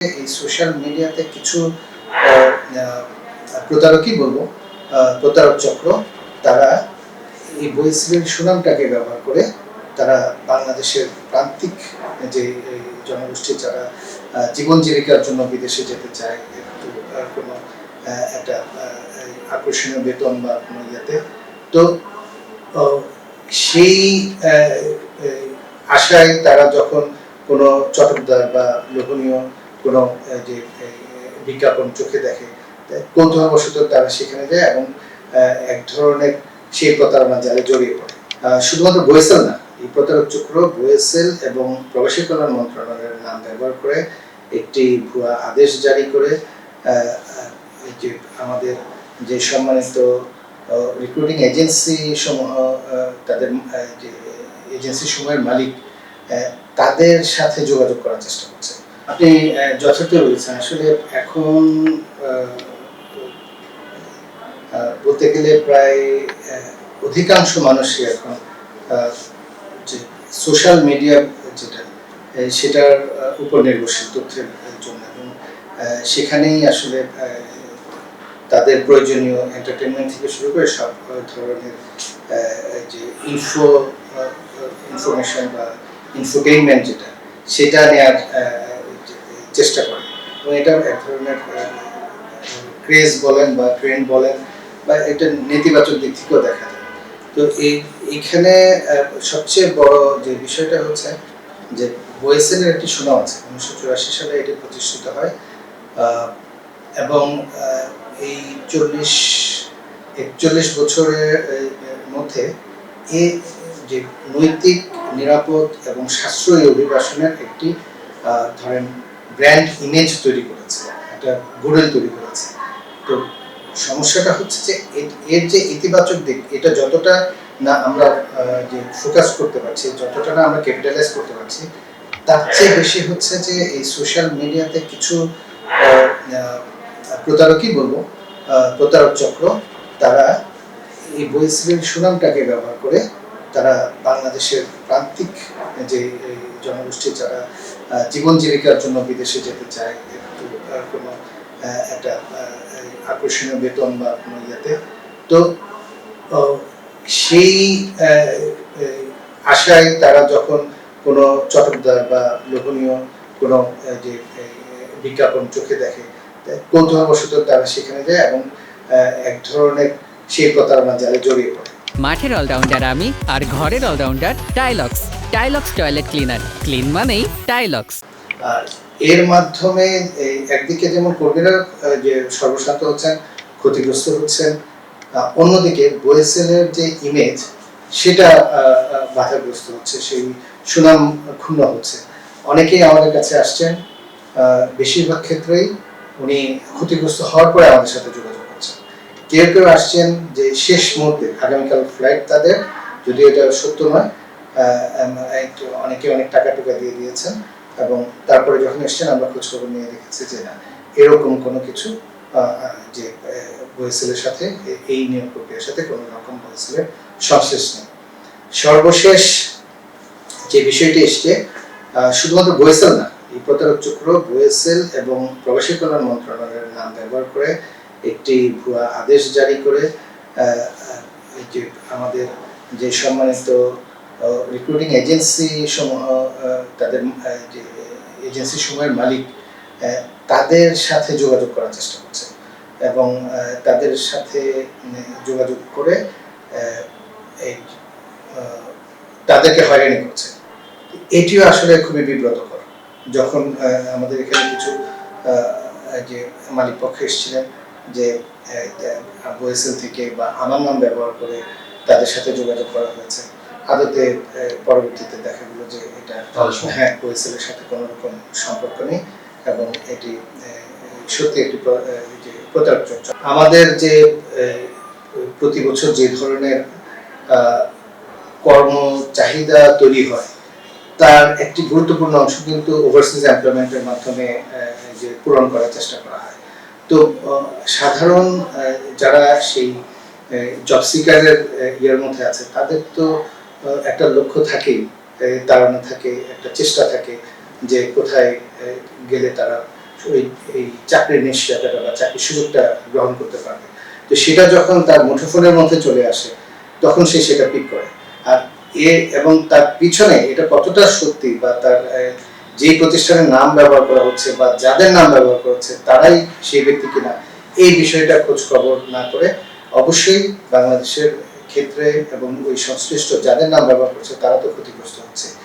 এই সোশ্যাল মিডিয়াতে কিছু প্রতারকই বলব প্রতারক চক্র, তারা এই বইসিলের সুনামটাকে ব্যবহার করে তারা বাংলাদেশের প্রান্তিক যে জনগোষ্ঠী যারা জীবন জীবিকার জন্য বিদেশে যেতে চায়, একটু কোনো একটা আকর্ষণীয় বেতন বা কোনো ইয়েতে, তো সেই আশায় তারা যখন কোনো চটকদার বা লোভনীয় কোনো যে বিজ্ঞাপন চোখে দেখে কৌতূহলবশত তারা সেখানে যায় এবং এক ধরনের সেই প্রতারণা জালে জড়িয়ে পড়ে। শুধুমাত্র বয়েসেল না, এই প্রতারক চক্র বয়েসেল এবং প্রবাসী কল্যাণ মন্ত্রণালয়ের নাম ব্যবহার করে একটি ভুয়া আদেশ জারি করে যে, আমাদের যে সম্মানিত রিক্রুটিং এজেন্সি সমূহ তাদের যে এজেন্সি সমূহের মালিক তাদের সাথে যোগাযোগ করার চেষ্টা করছে। আপনি যথার্থ বলেছেন। আসলে এখন বলতে গেলে প্রায় অধিকাংশ মানুষই এখন যে সোশ্যাল মিডিয়া যেটা সেটার উপর নির্ভরশীল তথ্যের জন্য। এবং সেখানেই আসলে তাদের প্রয়োজনীয় এন্টারটেনমেন্ট থেকে শুরু করে সব ধরনের যে ইনফো ইনফরমেশন বা ইনফোটেইনমেন্ট যেটা, সেটা নেওয়ার চেষ্টা করে। এবং এটা এক ধরনের ক্রেজ বলেন বা ট্রেন্ড বলেন বা এটা নেতিবাচক দিক থেকেও দেখা যায়। তো এই, এইখানে সবচেয়ে বড় যে বিষয়টা হচ্ছে যে বয়েসেলের একটি সুনাম আছে। উনিশশো চুরাশি সালে এটি প্রতিষ্ঠিত হয় এবং এই চল্লিশ, একচল্লিশ বছরের মধ্যে এ যে নৈতিক, নিরাপদ এবং সাশ্রয়ী অভিবাসনের একটি ধরেন ব্র্যান্ড ইমেজ তৈরি করেছে, একটা গুডেল তৈরি করেছে। তো সমস্যাটা হচ্ছে যে এর যে ইতিবাচক দিক, এটা যতটা না আমরা যে ফোকাস করতে পারছি, যতটা না আমরা ক্যাপিটালাইজ করতে পারছি, তার চেয়ে বেশি হচ্ছে যে এই সোশ্যাল মিডিয়াতে কিছু প্রতারকই বলব প্রতারক চক্র, তারা এই বই বইসিলের সুনামটাকে ব্যবহার করে তারা বাংলাদেশের প্রান্তিক যে জনগোষ্ঠী যারা জীবন জীবিকার জন্য বিদেশে যেতে চায়, একটু কোনো একটা আকর্ষণীয় বেতন বা কোনো ইয়েতে। তো সেই আশায় তারা যখন কোনো চটকদার বা লোভনীয় কোনো যে বিজ্ঞাপন চোখে দেখে কৌতূহলবশত তারা সেখানে যায় এবং এক ধরনের সেই প্রতারণা জালে জড়িয়ে পড়ে। মাঠের অলরাউন্ডার আমি আর ঘরের allrounder Tylox Tylox toilet cleaner clean মানেই টাইলক্স এর মাধ্যমে একদিকে যেমন কর্মীরা যে সর্বশান্ত হচ্ছেন, ক্ষতিগ্রস্ত হচ্ছেন অন্যদিকে বয়েসেলের যে ইমেজ সেটা বাধাগ্রস্ত হচ্ছে, সেই সুনাম ক্ষুণ্ণ হচ্ছে। অনেকেই আমাদের কাছে আসছেন বেশিরভাগ ক্ষেত্রেই উনি ক্ষতিগ্রস্ত হওয়ার পরে আমাদের সাথে যোগাযোগ করছেন। কেউ কেউ আসছেন যে শেষ মুহূর্তে, আগামীকাল ফ্লাইট তাদের, যদিও এটা সত্য নয় একটু অনেকে অনেক টাকা টুকা দিয়ে দিয়েছেন এবং তারপরে যখন এসছেন আমরা খোঁজ খবর নিয়ে দেখেছি যে না, এরকম কোনো কিছু যে বয়েসেলের সাথে এই নিয়োগ প্রক্রিয়ার সাথে কোনো রকম বয়েসেলের সংশ্লেষ নেই। সর্বশেষ যে বিষয়টি এসছে শুধুমাত্র বয়েসেল না, এই প্রতারক চক্র, বয়েসেল এবং প্রবাসী কল্যাণ মন্ত্রণালয়ের নাম ব্যবহার করে একটি ভুয়া আদেশ জারি করে যে আমাদের যে সম্মানিত রিক্রুটিং এজেন্সি সমূহ তাদের এজেন্সি সমূহের মালিক তাদের সাথে যোগাযোগ করার চেষ্টা করছে এবং তাদের সাথে যোগাযোগ করে এই তাদেরকে হয়রানি করছে। এটিও আসলে খুবই বিব্রতকর। যখন আমাদের এখানে কিছু যে মালিক পক্ষ এসেছিলেন যে বয়েসেল থেকে বা আমার নাম ব্যবহার করে তাদের সাথে যোগাযোগ করা হয়েছে আদতে পরবর্তীতে দেখা গেল যে এটা হ্যাঁ বয়েসেলের সাথে কোনো রকম সম্পর্ক নেই এবং এটি সত্যি একটি প্র- আহ, যে প্রতারক চর্চা আমাদের যে প্রতি বছর যে ধরনের কর্ম চাহিদা তৈরি হয় তার একটি গুরুত্বপূর্ণ অংশ কিন্তু ওভারসিজ এমপ্লয়মেন্টের মাধ্যমে যে পূরণ করার চেষ্টা করা হয়। তো সাধারণ যারা সেই জব সিকারের ইয়ের মধ্যে আছে তাদের তো একটা লক্ষ্য আহ, তাড়ানো থাকে একটা চেষ্টা থাকে যে কোথায় গেলে তারা ওই এই চাকরির নিশ্চয়তাটা বা চাকরির সুযোগটা গ্রহণ করতে পারবে। তো সেটা যখন তার মুঠোফোনের মধ্যে চলে আসে তখন সে সেটা পিক করে। আর এ এবং তার পিছনে এটা কতটা সত্যি বা তার যেই প্রতিষ্ঠানের নাম ব্যবহার করা হচ্ছে বা যাদের নাম ব্যবহার করা হচ্ছে তারাই সেই ব্যক্তি কিনা এই বিষয়টা খোঁজ খবর না করে অবশ্যই বাংলাদেশের ক্ষেত্রে এবং ওই সংশ্লিষ্ট যাদের নাম ব্যবহার করছে তারা তো ক্ষতিগ্রস্ত হচ্ছে।